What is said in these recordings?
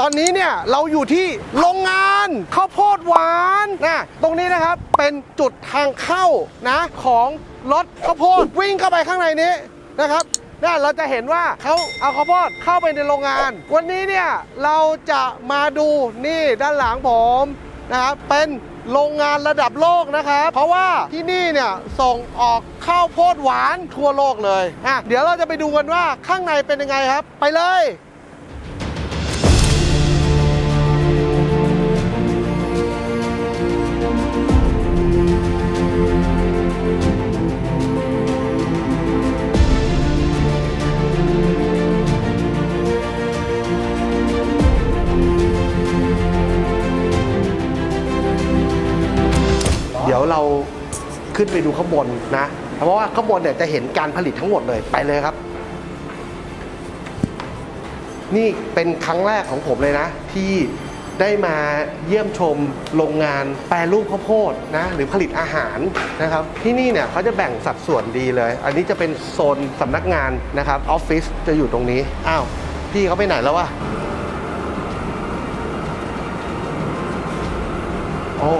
ตอนนี้เนี่ยเราอยู่ที่โรงงานข้าวโพดหวานนะตรงนี้นะครับเป็นจุดทางเข้านะของรถข้าวโพดวิ่งเข้าไปข้างในนี้นะครับนี่เราจะเห็นว่าเขาเอาข้าวโพดเข้าไปในโรงงาน วันนี้เนี่ยเราจะมาดูนี่ด้านหลังผมนะครับเป็นโรงงานระดับโลกนะครับเพราะว่าที่นี่เนี่ยส่งออกข้าวโพดหวานทั่วโลกเลยอะเดี๋ยวเราจะไปดูกันว่าข้างในเป็นยังไงครับ ไปเลย ขึ้นไปดูข้างบนนะ เพราะว่าข้างบนเนี่ยจะเห็นการผลิตทั้งหมดเลยไปเลยครับ นี่เป็นครั้งแรกของผมเลยนะ ที่ได้มาเยี่ยมชมโรงงานแปรรูปข้าวโพดนะหรือผลิตอาหารนะครับ ที่นี่เนี่ยเขาจะแบ่งสัดส่วนดีเลย อันนี้จะเป็นโซนสำนักงานนะครับออฟฟิศจะอยู่ตรงนี้อ้าวพี่เขาไปไหนแล้ววะโอ้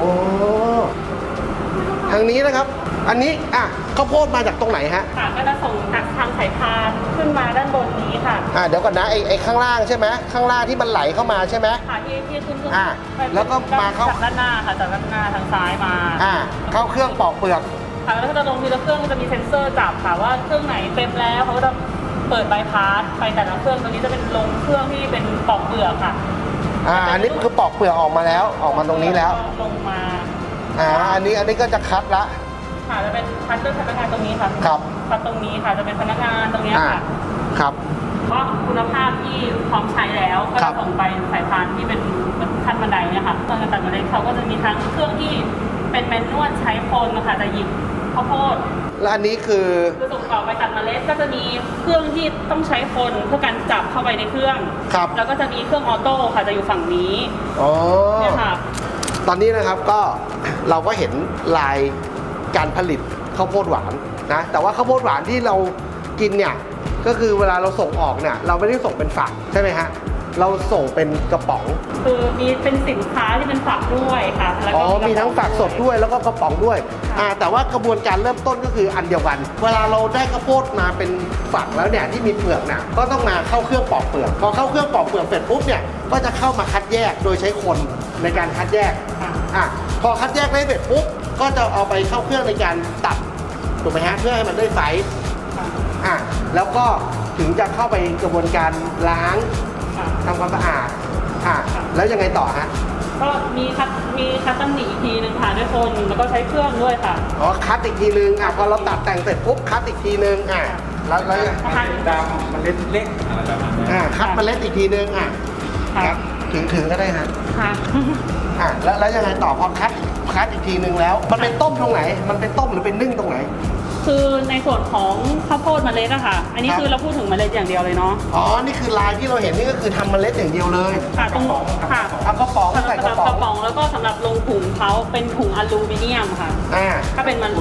ทางนี้นะครับ อันนี้อะข้าวโพดมาจากตรงไหนฮะ ค่ะก็จะส่งจากทางสายพานขึ้นมาด้านบนนี้ค่ะ อะเดี๋ยวก่อนนะไอ้ไอ้ข้างล่างใช่ไหมข้างล่างที่มันไหลเข้ามาใช่ไหม ค่ะที่ที่ขึ้นขึ้นอ่าไปแล้วก็มาเข้า จากด้านหน้าค่ะจากด้านหน้าทางซ้ายมาอ่าเข้าเครื่องปอกเปลือก ค่ะแล้วก็จะลงทีละเครื่องก็จะมีเซ็นเซอร์จับค่ะว่าเครื่องไหนเต็มแล้วเขาก็จะเปิดใบพาสไปแต่ละเครื่องตรงนี้จะเป็นลงเครื่องที่เป็นปอกเปลือกค่ะอ่าอันนี้คือปอกเปลือกออกมาแล้วออกมาตรงนี้แล้วลงมา อ่าอันนี้อันนี้ก็จะคัดละ ค่ะจะเป็นคัดด้วยพนักงานตรงนี้ค่ะครับคัดตรงนี้ค่ะจะเป็นพนักงานตรงเนี้ยอ่าค่ะครับ เพราะคุณภาพที่พร้อมใช้แล้วก็ครัจะบ ส่งไปสายพานที่เป็นเหมือนขั้นบันไดเนี่ยค่ะตอนการตัดเมล็ดเขาก็จะมีทั้งเครื่องที่เป็นแมนนวลใช้คนนะคะจะหยิบข้าวโพดแล้วอันนี้คือ คือส่งต่อไปตัดเมล็ดก็จะมีเครื่องที่ต้องใช้คนเพื่อการจับเข้าไปในเครื่องครับ แล้วก็จะมีเครื่องออโต้ค่ะจะอยู่ฝั่งนี้อ๋อ เนี่ยค่ะ ตอนนี้นะครับก็ เราก็เห็นลายการผลิตข้าวโพดหวานนะแต่ว่าข้าวโพดหวานที่เรากินเนี่ยก็คือเวลาเราส่งออกเนี่ยเราไม่ได้ส่งเป็นฝักใช่ไหมฮะเราส่งเป็นกระป๋อง คือมีเป็นสินค้าที่เป็นฝักด้วยค่ะแล้วอ๋ก็อมีทั้งฝักสดด้วยแล้วก็กระป๋องด้วยอ่าแต่ว่ากระบวนการเริ่มต้นก็คืออันเดียวกัน เวลาเราได้ข้าวโพดมาเป็นฝักแล้วเนี่ยที่มีเปลือกเนี่ยก็ต้องมาเข้าเครื่องปอกเปลือก พอเข้าเครื่องปอกเปลือกเสร็จปุ๊บเนี่ยก็จะเข้ามาคัดแยกโดยใช้คนในการคัดแยกค่ะอะ พอคัดแยกได้เสร็จปุ๊บก็จะเอาไปเข้าเครื่องในการตัดถูกไหมฮะเพื่อให้มันได้ไซส์ค่ะอะแล้วก็ถึงจะเข้าไปกระบวนการล้างค่ะทำความสะอาดอะแล้วยังไงต่อฮะก็มีคัดมีคัดตำหนิอีกทีหนึ่งค่ะด้วยคนแล้วก็ใช้เครื่องด้วยค่ะอ๋อคัดอีกทีนึงอะพอเราตัดแต่งเสร็จปุ๊บคัดอีกทีนึงอะแล้วแล้วนะคะดำมันเล็กเล็กอะไรแบบนั้นอะคัดเมล็ดอีกทีนึงอะค่ะถึงถึงก็ได้ฮะค่ะ อะแล้วแล้วยังไงต่อพอคัดคัดอีกทีนึงแล้ว มันเป็นต้มตรงไหน มันเป็นต้มหรือเป็นนึ่งตรงไหน คือในส่วนของข้าวโพดเมล็ดอะค่ะ อันนี้ครับ คือเราพูดถึงเมล็ดอย่างเดียวเลยเนาะอ๋อ นี่คือลายที่เราเห็นนี่ก็คือทำเมล็ดอย่างเดียวเลยค่ะตรงค่ะเอากระป๋องสำหใส่รับกระป๋องกระป๋องแล้วก็สำหรับลงถุงเขาเป็นถุงอลูมิเนียมค่ะ อ่าถ้าเป็นมัน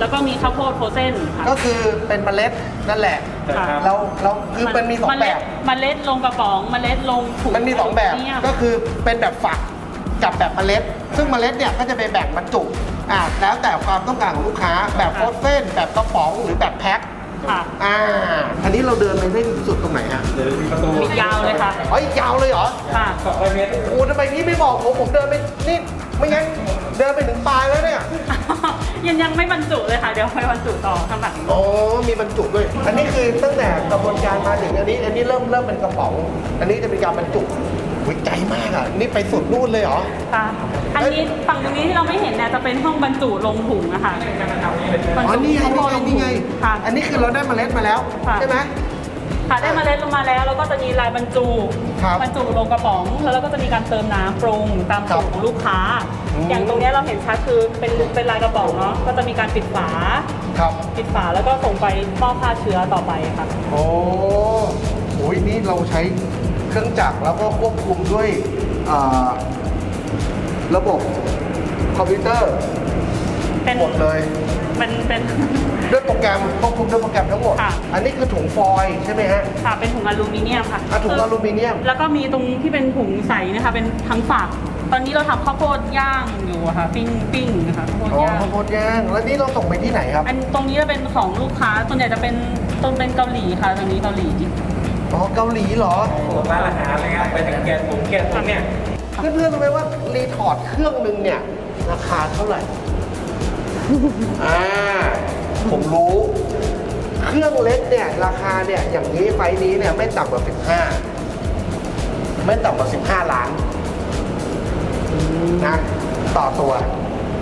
แล้วก็มีข้าวโพดโฟรเซนค่ะก็คือเป็นเมล็ดนั่นแหละแต่ครับเราเราคือมันมีสองแบบเมล็ดลงกระป๋องเมล็ดลงถุงมันมีสองแบบลูมิเนียม ก็คือเป็นแบบฝัก กับแบบเมล็ด ซึ่งเมล็ดเนี่ยก็จะไปแบ่งบรรจุอ่าแล้วแต่ความต้องการของลูกค้าแบบโฟสเฟนแบบกระป๋องหรือแบบแพ็คค่ะอ่าอันนี้เราเดินไปได้สุดตรงไหนฮะเดี๋ยวมีประตูมียาวเลยค่ะเฮ้ยยาวเลยเหรอค่ะสองร้อยเมตรโอ้ทำไมพี่ไม่บอกผมผมเดินไปนี่ไม่งั้นเดินไปถึงปลายแล้วเนี่ย ยังยังไม่บรรจุเลยค่ะ เดี๋ยวไปบรรจุต่อข้างหลังอ๋อมีบรรจุด้วย อันนี้คือตั้งแต่กระบวนการมาถึงอันนี้ อันนี้เริ่มเริ่มเป็นกระป๋อง อันนี้จะเป็นการบรรจุ วิใจมากอะ นี่ไปสุดนู่นเลยเหรอ ค่ะอันนี้ฝั่งตรงนี้ที่เราไม่เห็นเนี่ยจะเป็นห้องบรรจุลงถุงนะคะบรรอ๋อ จุนี่ไงข้าวโพนี่ดไงลงนี่ไงถุงค่ะ อันนี้คือเราได้เมล็ดมาแล้ว ค่ะ ใช่ไหม ค่ะได้เมาเล็ดลงมาแล้วแล้วก็จะมีลายบรรจุครับบรรจุลงกระป๋องแล้วเราก็จะมีการเติมน้ำปรุงตามครัสูบตรของลูกค้า อืม อย่างตรงเนี้ยเราเห็นชัดคือเป็นเป็นลายกระป๋องเนาะก็จะมีการปิดฝา ครับ ปิดฝาแล้วก็ส่งไปฟอกฆ่าเชื้อต่อไปค่ะ โอ้โหนี่เราใช้ เครื่องจักรแล้วก็ควบคุมด้วยอ่าระบบคอมพิวเตอร์เป็นหมดเลยเป็นเป็น ด้วยโปรแกรมควบคุมด้วยโปรแกรมทั้งหมด ค่ะ อันนี้คือถุงฟอยล์ใช่ไหมฮะค่ะเป็นถุงอลูมิเนียมค่ะอะถุงอลูมิเนียม แล้วก็มีตรงที่เป็นถุงใสนะคะ เป็นทั้งฝาก ตอนนี้เราทำข้าวโพดย่างอยู่อะค่ะ ปิ้งปิ้งนะคะข้าวโพดอ๋อย่าง ข้าวโพดย่างแล้วนี่เราส่งไปที่ไหนครับ อันตรงนี้จะเป็นของลูกค้าส่วนใหญ่จะเป็นตรงเป็นเกาหลีค่ะตรงนี้เกาหลี อ๋อเกาหลีเหรอผมร้านอาหารอะไรเงี้ยไปถึงแกนผมแกนพวกเนี้ยเพื่อนๆรู้ไหมว่ารีถอร์ดเครื่องหนึ่งเนี่ย ราคาเท่าไหร่ อ่า ผมรู้ เครื่องเล็กเนี่ย ราคาเนี่ย อย่างนี้ไฟล์นี้เนี่ย ไม่ต่ำกว่า 15 ไม่ต่ำกว่า 15 ล้านนะ ต่อตัว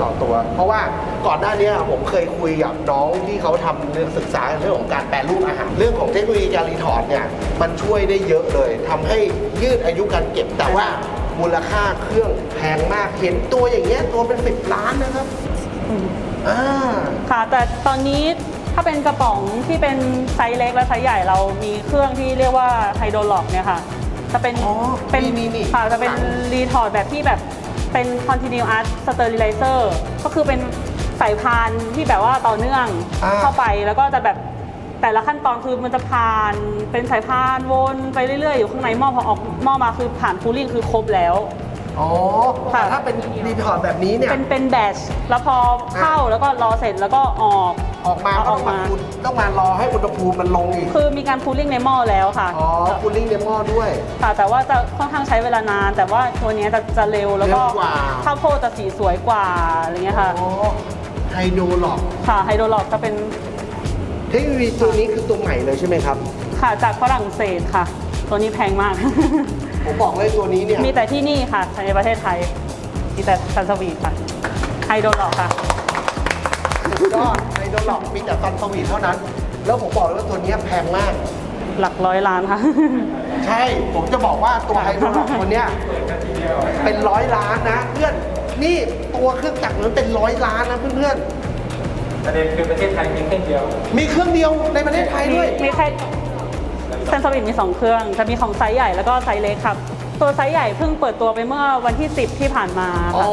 ต่อตัว เพราะว่าก่อนหน้านี้ผมเคยคุยกับน้องที่เขาทำเรื่องศึกษาเรื่องของการแปรรูปอาหาร เรื่องของเทคโนโลยีการรีถอร์ดเนี่ยมันช่วยได้เยอะเลยทำให้ยืดอายุการเก็บแต่ว่ามูลค่าเครื่องแพงมากเห็นตัวอย่างเงี้ยตัวเป็นสิบล้านนะครับอ่า ค่ะ แต่ตอนนี้ถ้าเป็นกระป๋องที่เป็นไซส์เล็กและไซส์ใหญ่เรามีเครื่องที่เรียกว่าไฮโดรล็อกเนี่ยค่ะ จะเป็นอ๋อเป็นมีมีนี่ค่ะจะเป็นข้างหลัง รีทอร์ดแบบที่แบบ เป็น continuous sterilizer ก็คือเป็นสายพานที่แบบว่าต่อเนื่องอ่า เข้าไปแล้วก็จะแบบแต่ละขั้นตอนคือมันจะผ่านเป็นสายพานวนไปเรื่อยๆ อยู่ข้างในหม้อพอออกหม้อมาคือผ่านคูลิ่งคือครบแล้ว อ๋อค่ะ แต่ถ้าเป็นรีถอร์ดแบบนี้เนี่ย เป็นเป็นแบชแล้วพอเข้าแล้วก็รอเสร็จแล้วก็ออก ออกมาก็อต้อองกมามาคุณต้องมารอให้อุณหภูมิมันลงอีก คือมีการคูลิ่งในหม้อแล้วค่ะ อ๋อคูลิ่งในหม้อด้วย ค่ะ แต่ว่าจะค่อนข้างใช้เวลานาน แต่ว่าตัวเนี้ยจะจะเร็วแล้วก็เร็วกว่า ข้าวโพดจะสีสวยกว่าอะไรเงี้ยค่ะ อ๋อไฮโดรล็อก ค่ะไฮโดรล็อกจะเป็นเทคโนโลยีตัวนี้คือตัวใหม่เลยใช่ไหมครับ ค่ะจากฝรั่งเศสค่ะ ตัวนี้แพงมาก ผมบอกเลยตัวนี้เนี่ย มีแต่ที่นี่ค่ะในประเทศไทยมีแต่ซันสวีทค่ะไฮโดรล็อกค่ะ สุดยอดไฮ โดรล็อกมีแต่ซันสวีทเท่านั้น แล้วผมบอกเลยว่าตัวเนี้ยแพงมาก หลักร้อยล้านค่ะ ใช่ ผมจะบอกว่าตัวไฮโดรล็อกตัวเนี้ยเป็นร้อยล้านนะ เพื่อน นี่ตัวเครื่องจักรมันเป็นร้อยล้านนะเพื่อนประเด็นคือประเทศไทยมีแค่เดียวๆมีเครื่องเดียวในประเทศไทยมีด้วย มีแค่ซันสวีทมี 2 เครื่อง จะมีของไซส์ใหญ่แล้วก็ไซส์เล็กครับ ตัวไซส์ใหญ่เพิ่งเปิดตัวไปเมื่อวันที่ 10 ที่ผ่านมาอ๋อ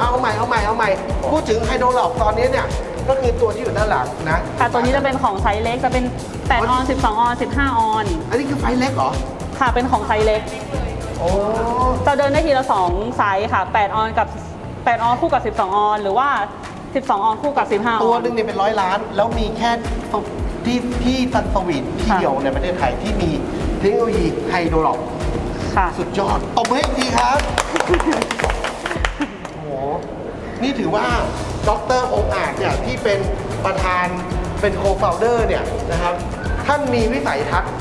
ค่ะเอาใหม่ เอาใหม่ เอาใหม่ พูดถึงไฮโดรล็อกตอนนี้เนี่ย ก็คือตัวที่อยู่ด้านหลังนะค่ะตัวนี้จะเป็นของไซส์เล็กจะเป็น 8 ออน 12 ออน 15 ออน อันนี้คือไฟเล็กเหรอ ค่ะเป็นของไซส์เล็กโอ้จะเดินได้ทีละ 2 ไซส์ค่ะ 8 ออนกับ 8 ออนคู่กับ 12 ออน หรือว่า 12 ออนคู่กับ 15 ออน ตัวหนึ่งเนี่ยเป็นร้อยล้าน แล้วมีแค่ที่ที่ซันสวีทที่ค่ะเดียวในประเทศไทยที่มีเทคโนโลยีไฮโดรล็อกค่ะสุดยอดตบมือให้อีกทีครับ โอ้โห นี่ถือว่า ดรองค์อาจเนี่ยที่เป็นประธานเป็นโคฟ o ลเดอร์เนี่ยนะครับ ท่านมีวิสัยทัศน์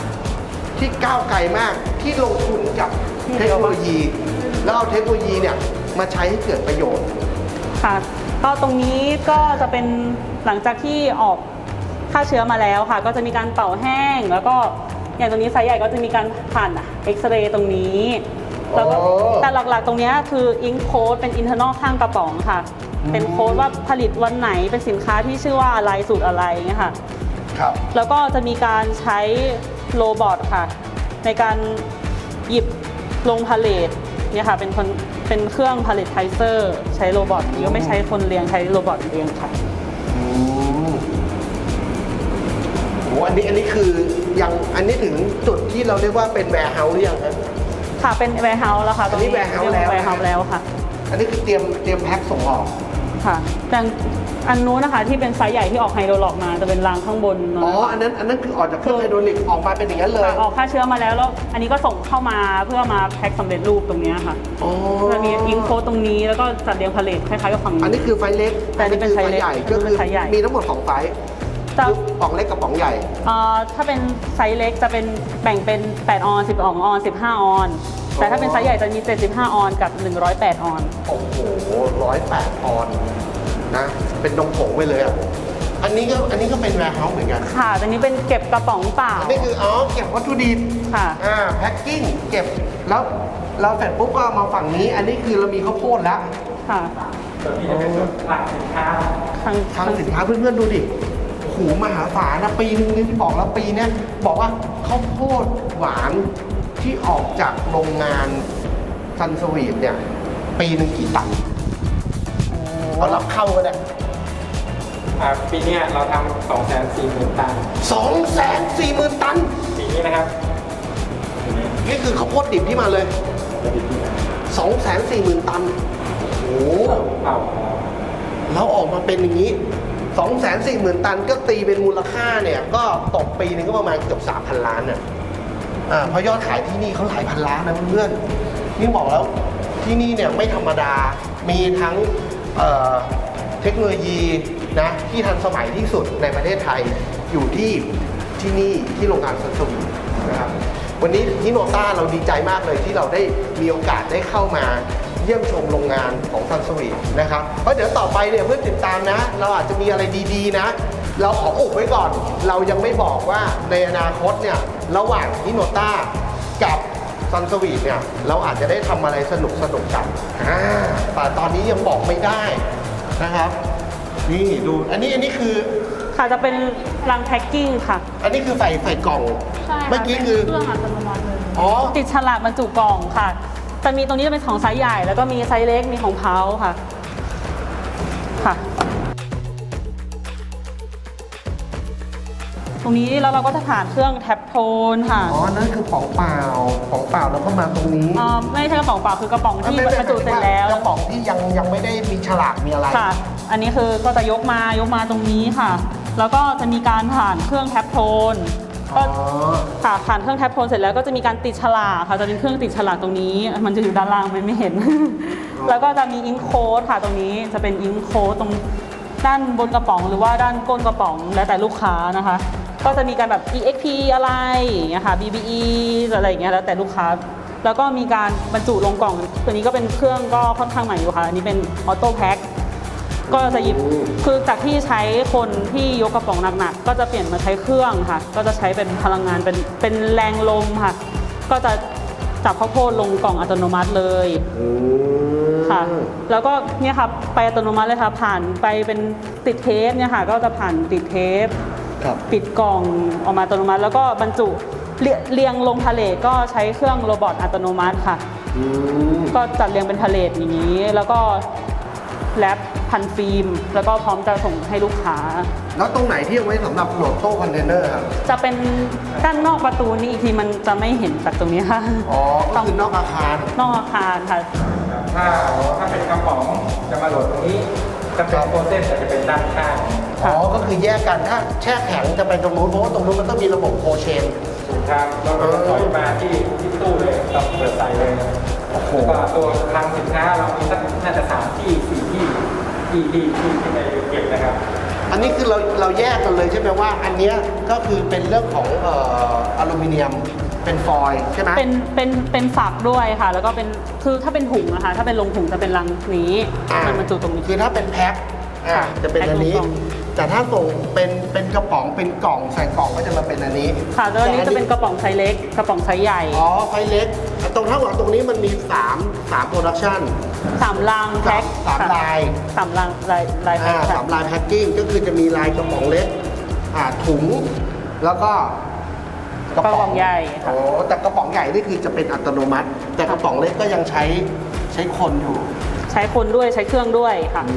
ที่ก้าวไกลมากที่ลงทุนกับเทคโนโลยี แล้วเอาเทคโนโลยีเนี่ยมาใช้ให้เกิดประโยชน์ค่ะก็ตรงนี้ก็จะเป็นหลังจากที่ออกฆ่าเชื้อมาแล้วค่ะ ก็จะมีการเป่าแห้ง แล้วก็อย่างตรงนี้ไซส์ใหญ่ก็จะมีการผ่านเอ็กซเรย์ตรงนี้แล้วก็โอ้แต่หลักๆตรงเนี้ยคืออิงโค้ดเป็นอินเทอร์นอลข้างกระป๋องค่ะ เป็นโค้ดว่าผลิตวันไหนเป็นสินค้าที่ชื่อว่าอะไรสูตรอะไรเงี้ยค่ะครับแล้วก็จะมีการใช้โรบอทค่ะ ในการหยิบลงพาเลทเนี่ยค่ะเป็นคนเป็นเครื่องพาเลทไทเซอร์ใช้โรบอทนี่ก็ไม่ใช้คนเลี้ยงใช้โรบอทเลี้ยงค่ะอืมโหอันนี้อันนี้คือยังอันนี้ถึงจุดที่เราเรียกว่าเป็นแวร์เฮาส์หรือยังครับ ค่ะเป็นแวร์เฮาส์แล้วค่ะอันนี้ warehouse แล้ว แวร์เฮาส์แล้วค่ะ อันนี้คือเตรียมเตรียมแพ็คส่งออก ค่ะ แต่อันนู้นนะคะที่เป็นไซส์ใหญ่ที่ออกไฮโดรล็อกมาจะเป็นรางข้างบนเนอ๋ออะอันนั้น อันนั้นคือออกจากเครื่องไฮโดรลิกออกมาเป็นอย่างนั้นเลยค่ะออกค่าเชื้อมาแล้วแล้ว อันนี้ก็ส่งเข้ามาเพื่อมาแพ็คสำเร็จรูปตรงเนี้ยค่ะอ๋อ จะมีอิงโค้ดตรงนี้แล้วก็จัดเรียงพาเลทคล้ายๆกับฝั่ง อันนี้คือไฟเล็กแต่อันนี้เป็นไฟเล็กใหญ่อันนี้ก็เป็คือนไฟใหญ่ มีทั้งหมดสองไฟล์จะคือป๋องเล็กกับป๋องใหญ่ เอ่อถ้าเป็นไซส์เล็กจะเป็นแบ่งเป็น 8 ออน12ออน 15 ออน แต่ถ้าเป็นไซส์ใหญ่จะมี 75 ออนกับ 108 ออน โอ้โหร้อยแปดออนซ์นะ เป็นนมผงไปเลยอะ อันนี้ก็อันนี้ก็เป็นแวร์เฮาส์เหมือนกัน ค่ะแต่นี้เป็นเก็บกระป๋องเปล่า อันนี้คืออ๋อเก็บวัตถุดิบค่ะ อ่าแพ็คกิ้งเก็บแล้วเราเสร็จปุ๊บก็เอามาฝั่งนี้ อันนี้คือเรามีข้าวโพดแล้ว ค่ะส่วนที่จะเป็นส่วนผลักสินค้าทางทางสินค้าเพื่อนๆดูดิโอ้โหมหาศาลนะปีนึงนี่ที่บอกแล้วปีเนี้ยบอกว่าข้าวโพดหวาน ที่ออกจากโรงงานซันสวีทเนี่ย ปีหนึ่งกี่ตันเอารับเข้าก็ได้อ่าปีเนี้ยเราทำสองแสนสี่หมื่นตัน2 4 0 0 0 0ตัน ปีนี้นะครับนี่คือข้าวโพดดิบที่มาเลย2 4 0 0 0 0ตัน โอ้โหเป่าแล้วออกมาเป็นอย่างนี้2 4 0 0 0 0ตันก็ตีเป็นมูลค่าเนี่ย ก็ตกปีหนึงก็ประมาณเกือบ3,000ล้านน่ะ อ่าเพราะยอดขายที่นี่เขาหลายพันล้านนะเพื่อนๆนี่บอกแล้วที่นี่เนี่ยไม่ธรรมดา มีทั้งเอ่อเทคโนโลยีนะที่ทันสมัยที่สุดในประเทศไทยอยู่ที่ที่นี่ที่โรงงานซันสวีนะครับวันนี้ที่โนต้าเราดีใจมากเลยที่เราได้มีโอกาสได้เข้ามาเยี่ยมชมโรงงานของซันสวีนะครับเพราะเดี๋ยวต่อไปเนี่ยเพื่อนติดตามนะ เราอาจจะมีอะไรดีๆนะ เราขออุบไว้ก่อน เรายังไม่บอกว่าในอนาคตเนี่ย ระหว่างที่โนต้ากับซันสวีเนี่ยเราอาจจะได้ทำอะไรสนุกสนุกๆกันอ่าแต่ตอนนี้ยังบอกไม่ได้นะครับ นี่ดูอันนี้อันนี้คือ ค่ะจะเป็นรังแพ็กกิ้งค่ะ อันนี้คือใส่ใส่กล่อง ใช่ค่ะเมื่อกี้คือ เป็นเครื่องอัตโนมัติเลย อ๋อ ติดฉลากบรรจุกล่องค่ะจะมีตรงนี้จะเป็นของไซส์ใหญ่ แล้วก็มีไซส์เล็กมีของเพาค่ะ ค่ะ รงนี้แล้วเราก็จะผ่านเครื่องแท็บโทนค่ะอ๋อ นั่นคือของเปล่า ของเปล่าแล้วก็มาตรงนี้เอ่อไม่ใช่กระป๋องเปล่าคือกระป๋องที่ไม่ไม่บรรจุเสร็จแล้ว กระป๋องที่ยังยังไม่ได้มีฉลากมีอะไร ค่ะ อันนี้คือก็จะยกมายกมาตรงนี้ค่ะ แล้วก็จะมีการผ่านเครื่องแท็บโทนอ๋ก็อค่ะผ่านเครื่องแท็บโทนเสร็จแล้วก็จะมีการติดฉลากค่ะ จะเป็นเครื่องติดฉลากตรงนี้ มันจะอยู่ด้านล่างมันไม่เห็น แล้วก็จะมีอิงโค้ดค่ะตรงนี้จะเป็นอิงโค้ดตรงด้านบนกระป๋องหรือว่าด้านก้นกระป๋องแล้วแต่ลูกค้านะคะ ก็จะมีการแบบ EXP อะไรอย่างเงี้ยค่ะ BBE อะไรอย่างเงี้ยแล้วแต่ลูกค้า แล้วก็มีการบรรจุลงกล่อง ตัวนี้ก็เป็นเครื่องก็ค่อนข้างใหม่อยู่ค่ะ อันนี้เป็นออโต้แพ็คก็จะหยิบคือจากที่ใช้คนที่ยกกระป๋องหนักๆก็จะเปลี่ยนมาใช้เครื่องค่ะ ก็จะใช้เป็นพลังงานเป็นเป็นแรงลมค่ะ ก็จะจับข้าวโพดลงกล่องอัตโนมัติเลยอืมค่ะ แล้วก็เนี่ยค่ะไปอัตโนมัติเลยค่ะผ่านไปเป็นติดเทปเนี่ยค่ะ ก็จะผ่านติดเทป ครับ ปิดกล่องออกมาอัตโนมัติ แล้วก็บรรจุเรียเรียงลงพาเลทก็ใช้เครื่องโรบอทอัตโนมัติค่ะ อืมก็จัดเรียงเป็นพาเลทอย่างนี้ แล้วก็แรปพันฟิล์ม แล้วก็พร้อมจะส่งให้ลูกค้า แล้วตรงไหนที่เอาไว้สำหรับโหลดโต้คอนเทนเนอร์ครับ จะเป็นด้านนอกประตูนี้อีกทีมันจะไม่เห็นจากตรงนี้ค่ะอ๋อ ก็คือนอกอาคาร นอกอาคารค่ะ ถ้าถ้าเป็นกระป๋องจะมาโหลดตรงนี้จะเป็นโปรเซสจะเป็นด้านข้าง อ๋อก็คือแยกกันถ้าแช่แข็งจะไปตรงนู้นเพราะว่าตรงนู้นมันต้องมีระบบโคเชน ถูกครับเราก็จะถอยมาที่ที่ตู้เลยต้องเปิดใส่เลยโอ้โห แล้วก็ตัวคลังสินค้าเรามีสักน่าจะสามที่สี่ที่ที่ที่ที่ที่ไปเก็บนะครับ อันนี้คือเราเราแยกกันเลยใช่ไหมว่า อันเนี้ยก็คือเป็นเรื่องของเอ่ออลูมิเนียมเป็นฟอยล์ใช่ไหม เป็นเป็นเป็นฝักด้วยค่ะ แล้วก็เป็นคือถ้าเป็นถุงนะคะ ถ้าเป็นลงถุงจะเป็นรังนี้อ่า มันบรรจุตรงนี้ คือถ้าเป็นแพ็คอ่าค่ะจะเป็นอันนี้ แพ็คลงกล่อง แต่ถ้าส่งเป็นเป็นกระป๋องเป็นกล่องใส่กล่องก็จะมาเป็นอันนี้ค่ะแล้วอันนี้จะเป็นกระป๋องไซส์เล็ก กระป๋องไซส์ใหญ่อ๋อไฟเล็กตรงเท่ากับตรงนี้มันมี3 3โปรดักชันสามลังแพ็คสามค่ะลายสามลังลายลายแพ็อ่าคค่ะสามลายแพ็คกิ้งก็คือจะมีลายกระป๋องเล็กอ่าถุงแล้วก็กระป๋องใหญ่ค่ะโอ้แต่กระป๋องใหญ่นี่คือจะเป็นอัตโนมัติ แต่กระป๋องเล็กก็ยังใช้ใช้คนอยู่ ใช้คนด้วยใช้เครื่องด้วยค่ะอื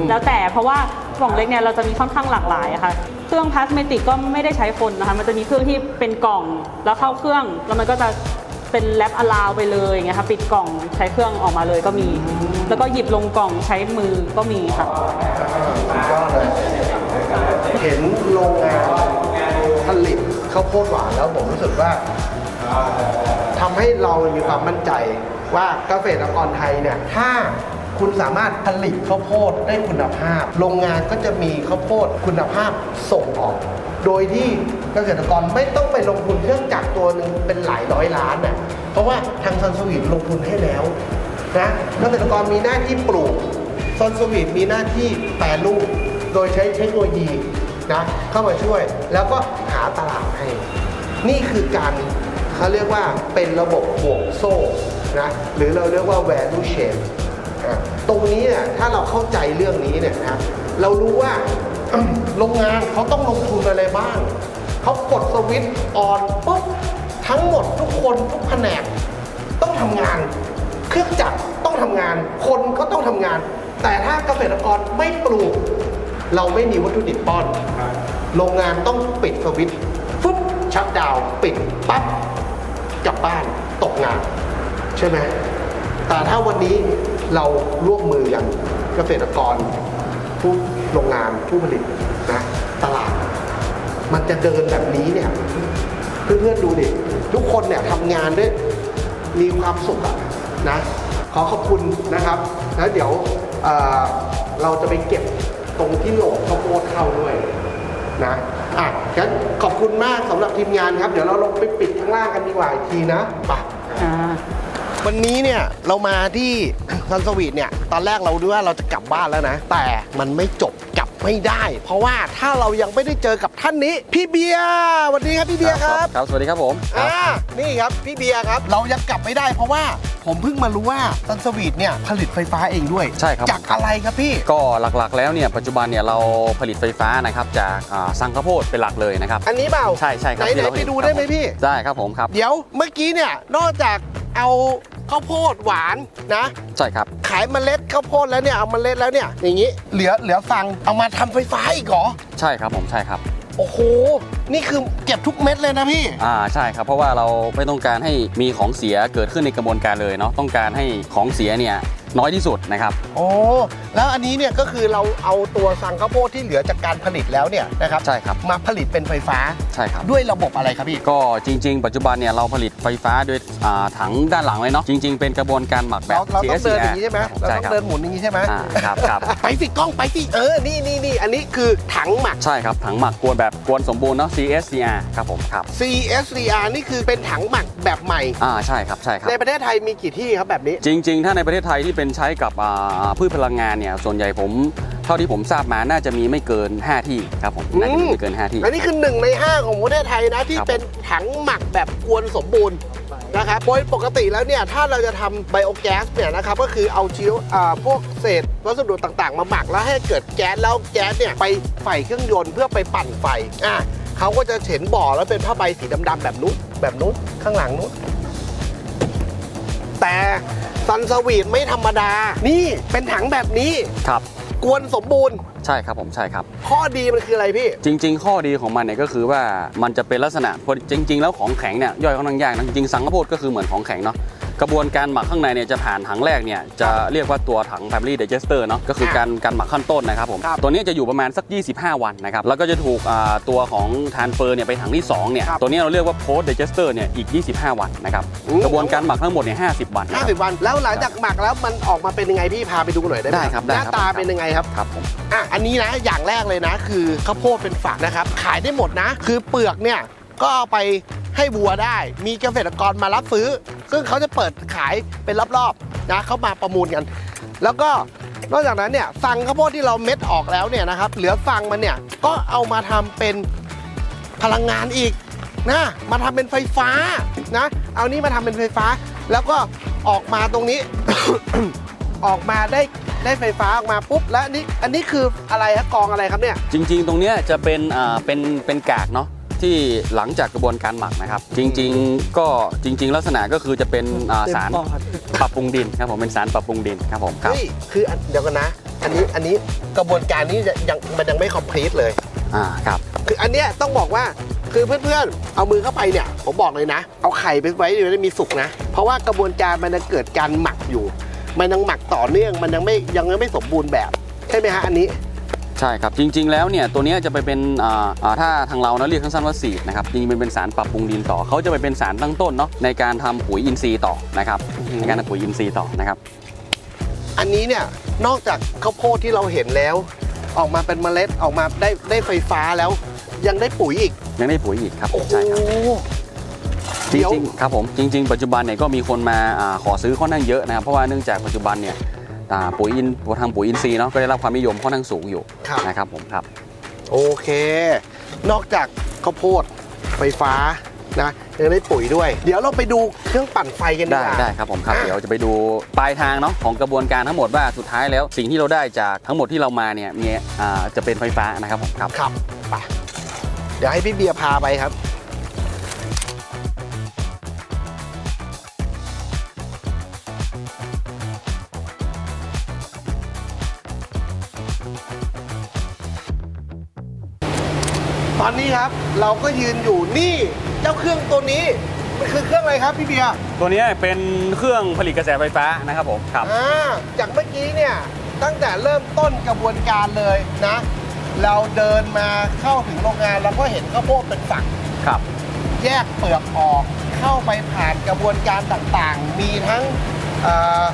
มแล้วแต่เพราะว่า กล่องเล็กเนี่ยเราจะมีค่อนข้างหลากหลายค่ะ เครื่องพลาสเมติกก็ไม่ได้ใช้คนนะคะ มันจะมีเครื่องที่เป็นกล่องแล้วเข้าเครื่อง แล้วมันก็จะเป็นแรปอะลาวไปเลยอย่างเงี้ยค่ะปิดกล่องใช้เครื่องออกมาเลยก็มี แล้วก็หยิบลงกล่องใช้มือก็มีค่ะสุดยอดเลยเห็นโรงงานผลิตข้าวโพดหวานแล้วผมรู้สึกว่าทำให้เรามีความมั่นใจว่าเกษตรกรไทยเนี่ยถ้า คุณสามารถผลิตข้าวโพดได้คุณภาพ โรงงานก็จะมีข้าวโพดคุณภาพส่งออก โดยที่เกษตรกรไม่ต้องไปลงทุนเครื่องจักรตัวหนึ่งเป็นหลายร้อยล้านน่ะ เพราะว่าทางซันสวีทลงทุนให้แล้วนะเกษตรกรมีหน้าที่ปลูกซอนสวีทมีหน้าที่แปรรูปโดยใช้เทคโนโลยีนะเข้ามาช่วยแล้วก็หาตลาดให้ นี่คือการเขาเรียกว่าเป็นระบบห่วงโซ่นะหรือเราเรียกว่า value chain ตรงนี้เนี่ยถ้าเราเข้าใจเรื่องนี้เนี่ยนะเรารู้ว่าโรงงานเขาต้องลงทุนอะไรบ้างเขากดสวิตช์ออนปุ๊บทั้งหมดทุกคนทุกแผนกต้องทำงาน เครื่องจักรต้องทำงาน คนก็ต้องทำงาน แต่ถ้าเกษตรกรไม่ปลูก เราไม่มีวัตถุดิบป้อน โรงงานต้องปิดสวิตช์ฟึ๊บชักดาวปิดปั๊บกลับบ้านตกงาน ใช่ไหมแต่ถ้าวันนี้ เราร่วมมือกันเกษตรกรผู้โรงงานผู้ผลิตนะตลาด มันจะเดินแบบนี้เนี่ยเพื่อนๆดูดิทุกคนเนี่ยทำงานด้วยมีความสุขอะนะขอขอบคุณนะครับ แล้วเดี๋ยวเเราจะไปเก็บตรงที่โหลข้าวโพดเข้าด้วยนะอะงั้นขอบคุณมากสำหรับทีมงานครับ เดี๋ยวเราลงไปปิดข้างล่างกันดีกว่าอีกทีนะไปอ่า วันนี้เนี่ยเรามาที่ซันสวีทเนี่ยตอนแรกเราดูว่าเราจะกลับบ้านแล้วนะ แต่มันไม่จบกลับไม่ได้ เพราะว่าถ้าเรายังไม่ได้เจอกับท่านนี้ พี่เบียร์สวัสดีครับพี่เบียร์ครับครับ สวัสดีครับผมอ่านี่ครับพี่เบียร์ครับ เรายังกลับไม่ได้ เพราะว่าผมเพิ่งมารู้ว่าซันสวีทเนี่ยผลิตไฟฟ้าเองด้วยใช่ครับจากอะไรครับพี่ ก็หลักๆ แล้วเนี่ยปัจจุบันเนี่ยเราผลิตไฟฟ้านะครับจากอ่าสังข้าวโพดเป็นหลักเลยนะครับอันนี้เปล่าใช่ใช่ครับไหนที่ไหนเราไปเห็นดูครับได้ไหมพี่ ได้ครับผมครับ เดี๋ยวเมื่อกี้เนี่ยนอกจาก เอาข้าวโพดหวานนะ ใช่ครับ ขายเมล็ดข้าวโพดแล้วเนี่ยเอาเมล็ดแล้วเนี่ยอย่างนี้เหลือเหลือฟังเอามาทำไฟฟ้าอีกเหรอ ใช่ครับผมใช่ครับ โอ้โห นี่คือเก็บทุกเม็ดเลยนะพี่ อ่าใช่ครับเพราะว่าเราไม่ต้องการให้มีของเสียเกิดขึ้นในกระบวนการเลยเนาะต้องการให้ของเสียเนี่ยน้อยที่สุดนะครับโอ้แล้วอันนี้เนี่ยก็คือเราเอาตัวสังข้าวโพดที่เหลือจากการผลิตแล้วเนี่ยนะครับใช่ครับมาผลิตเป็นไฟฟ้าใช่ครับด้วยระบบอะไรครับพี่ก็จริง ๆ ปัจจุบันเนี่ยเราผลิตไฟฟ้าด้วยอ่าถังด้านหลังเลยเนาะจริง ๆ เป็นกระบวนการหมักแบบ เราเราต้องเดินอย่างนี้ใช่ไหมครับเราใช่ต้องครับเดินหมุนอย่างนี้ใช่ไหมอ่าครับครับ ไปสิกล้องไปสิเออนี่นี่นี่อันนี้คือถังหมักใช่ครับถังหมักกวนแบบกวนสมบูรณ์เนาะ CSCR ครับผมครับ CSCR นี่คือเป็นถังหมักแบบใหม่ อ่าใช่ครับใช่ครับ ในประเทศไทยมีกี่ที่ครับแบบนี้ จริง ๆ ถ้าในประเทศไทยที่เป็นใช้กับอ่าพืชพลังงานเนี่ยส่วนใหญ่ผมเท่าที่ผมทราบมาน่าจะมีไม่เกิน 5 ที่ครับผมน่าจะมีไม่เกิน 5 ที่ อันนี้คือหนึ่งใน 5 ของประเทศไทยนะ ที่ครับ เป็นถังหมักแบบกวนสมบูรณ์นะครับโดยปกติแล้วเนี่ยถ้าเราจะทำไบโอแก๊สเนี่ยนะครับก็คือเอาชีวอ่าพวกเศษวัสดุต่างๆ มาหมักแล้วให้เกิดแก๊สแล้วแก๊สเนี่ยไปใส่เครื่องยนต์เพื่อไปปั่นไฟอะ เขาก็จะเห็นบ่อแล้วเป็นผ้าใบสีดำๆแบบนู้นแบบนู้นข้างหลังนู้นแต่ซันสวีทไม่ธรรมดา นี่เป็นถังแบบนี้ครับ กวนสมบูรณ์ ใช่ครับผมใช่ครับ ข้อดีมันคืออะไรพี่ จริง ๆ ข้อดีของมันเนี่ยก็คือว่ามันจะเป็นลักษณะพอจริง ๆ แล้วของแข็งเนี่ยย่อยค่อนข้างยากนะจริงๆสังข้าวโพดก็คือเหมือนของแข็งเนาะ กระบวนการหมักข้างในเนี่ยจะผ่านถังแรกเนี่ยจะเรียกว่าตัวถัง primary digester เนาะก็คือการการหมักขั้นต้นนะครับผมครับตัวเนี้ยจะอยู่ประมาณสัก 25 วันนะครับแล้วก็จะถูกอ่าตัวของทานเฟอร์เนี่ยไปถังที่สองเนี่ยครับตัวเนี้ยเราเรียกว่า post digester เนี่ยอีก 25 วันนะครับอืม กระบวนการหมักทั้งหมดเนี่ย50 วันนะครับ 50 วัน แล้วหลังจากหมักแล้วมันออกมาเป็นยังไงพี่พาไปดูหน่อยได้ไหมได้ครับได้หน้าครับ ตาได้ครับเป็นยังไงครับ ครับผม อะ อันนี้นะ อย่างแรกเลยนะ คือข้าวโพดเป็นฝักนะครับ ขายได้หมดนะ คือเปลือกเนี่ย ก็เอาไป ให้วัวได้ มีเกษตรกรมารับซื้อ ซึ่งเขาจะเปิดขายเป็นรอบๆนะเขามาประมูลกัน แล้วก็นอกจากนั้นเนี่ยฟังข้าวโพดที่เราเม็ดออกแล้วเนี่ยนะครับ เหลือฟังมันเนี่ยก็เอามาทำเป็นพลังงานอีกนะมาทำเป็นไฟฟ้านะ เอานี่มาทำเป็นไฟฟ้า แล้วก็ออกมาตรงนี้ ออกมาได้ได้ไฟฟ้าออกมาปุ๊บ แล้วอันนี่อันนี้คืออะไรครับกองอะไรครับเนี่ย จริง ๆ ตรงเนี้ยจะเป็นอ่าเป็นเป็นกากเนาะ ที่หลังจากกระบวนการหมักนะครับ จริงๆก็จริง ๆ ลักษณะก็คือจะเป็นอ่าสารปรับปรุงดินครับผมเป็นสารปรับปรุงดินครับผมครับเฮ้ยคืออันเดี๋ยวกันนะ อันนี้อันนี้กระบวนการนี้ยังมันยังไม่คอมพลีทเลย อ่าครับ คืออันเนี้ยต้องบอกว่าคือเพื่อนๆ เอามือเข้าไปเนี่ย ผมบอกเลยนะ เอาไข่ไปไว้เดี๋ยวได้มีสุกนะ เพราะว่ากระบวนการมันจะเกิดการหมักอยู่ มันยังหมักต่อเนื่องมันยังไม่ยังไม่สมบูรณ์แบบ ใช่ไหมฮะอันนี้ ใช่ครับจริง ๆ แล้วเนี่ยตัวเนี้ยจะไปเป็นอ่าอ่าถ้าทางเรานะเรียกสั้นๆว่าสีดนะครับจริงๆมันเป็นสารปรับปรุงดินต่อเขาจะไปเป็นสารตั้งต้นเนาะในการทำปุ๋ยอินทรีย์ต่อนะครับอือหือในการทำปุ๋ยอินทรีย์ต่อนะครับ อันนี้เนี่ยนอกจากข้าวโพดที่เราเห็นแล้ว ออกมาเป็นเมล็ดออกมาได้ได้ไฟฟ้าแล้ว ยังได้ปุ๋ยอีกยังได้ปุ๋ยอีกครับโอ้โหใช่ครับจเดี๋ยวริงๆครับผมจริง ๆ ปัจจุบันเนี่ยก็มีคนมาอาขอซื้อค่อนข้างเยอะนะครับเพราะว่าเนื่องจากปัจจุบันเนี่ย อ่าปุ๋ยอินทางปุ๋ยอินทรีย์เนาะก็ได้รับความนิยมค่อนข้างสูงอยู่ครับ นะครับผมครับ โอเค นอกจากข้าวโพดไฟฟ้านะยังได้ปุ๋ยด้วย เดี๋ยวเราไปดูเครื่องปั่นไฟกันดีได้กว่า ได้ครับผมครับอะเดี๋ยวจะไปดูปลายทางเนาะของกระบวนการทั้งหมดว่าสุดท้ายแล้วสิ่งที่เราได้จากทั้งหมดที่เรามาเนี่ยมีอ่าจะเป็นไฟฟ้านะครับผมครับ ครับไปเดี๋ยวให้พี่เบียร์พาไปครับ ตอนนี้ครับเราก็ยืนอยู่นี่เจ้าเครื่องตัวนี้มันคือเครื่องอะไรครับพี่เบียร์ตัวนี้เป็นเครื่องผลิตกระแสไฟฟ้านะครับผมครับอ่าจากเมื่อกี้เนี่ยตั้งแต่เริ่มต้นกระบวนการเลยนะ เราเดินมาเข้าถึงโรงงานเราก็เห็นข้าวโพดเป็นฝักครับ แยกเปลือกออกเข้าไปผ่านกระบวนการต่างๆ มีทั้งเอ่อ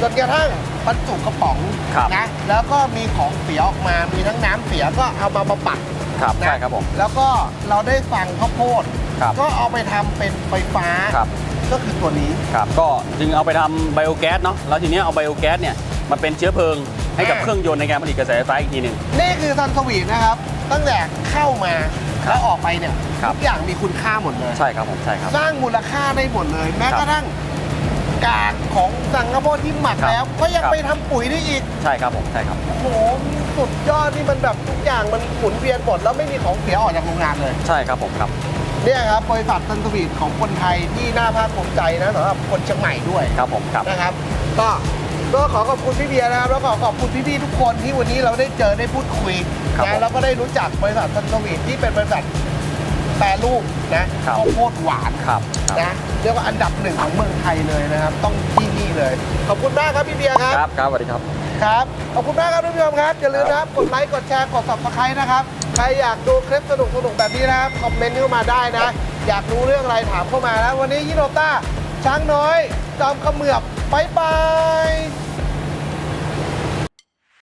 จนกระทั่งบรรจุกระป๋องครับนะแล้วก็มีของเสียออกมามีทั้งน้ำเสียก็เอามาบำบัด ครับนะใช่ครับผมแล้วก็เราได้ฟังข้าวโพด ครับก็เอาไปทำเป็นไฟฟ้า ครับ ก็คือตัวนี้ ครับก็จึงเอาไปทำไบโอแก๊สเนาะแล้วทีเนี้ยเอาไบโอแก๊สเนี่ยมาเป็นเชื้อเพลิงให้กับอ่า เครื่องยนต์ในการผลิตกระแสไฟฟ้าอีกทีหนึ่ง นี่คือซันสวีทนะครับ ตั้งแต่เข้ามาครับแล้วออกไปเนี่ยครับ ทุกอย่างมีคุณค่าหมดเลย ใช่ครับผมใช่ครับ สร้างมูลค่าได้หมดเลย แม้ครับกระทั่ง กากของสังกะโพดที่หมักครับแล้ว ก็ยังครับ ไปทำปุ๋ยได้อีกใช่ครับผมใช่ครับ โอ้โหสุดยอดนี่มันแบบทุกอย่างมันหมุนเวียนหมดแล้วไม่มีของเสียออกจากโรงงานเลย ใช่ครับผมครับ เนี่ยครับบริษัทซันสวีทของคนไทยที่น่าภาคภูมิใจนะสำหรับคนเชียงใหม่ด้วย ครับผมครับ นะครับ ก็ก็ขอขอบคุณพี่เบียร์นะครับ แล้วก็ขอบคุณพี่ๆทุกคนที่วันนี้เราได้เจอได้พูดคุยครับนะผม แล้วก็ได้รู้จักบริษัทซันสวีทที่เป็นบริษัท แปรรูปนะครับข้าวโพดหวานครับครับนะเรียกว่าอันดับหนึ่งของเมืองไทยเลยนะครับ ต้องที่นี่เลย ขอบคุณมากครับพี่เบียร์ครับครับครับสวัสดีครับครับขอบคุณมากครับท่านผู้ชมครับอย่าลืมนะครับกดไลค์กดแชร์กด subscribe นะครับใครอยากดูคลิปสนุกสนุกๆแบบนี้นะครับคอมเมนต์เข้ามาได้นะ อยากรู้เรื่องอะไรถามเข้ามานะวันนี้ยิโนต้าช้างน้อยจอมเขมือบบายบาย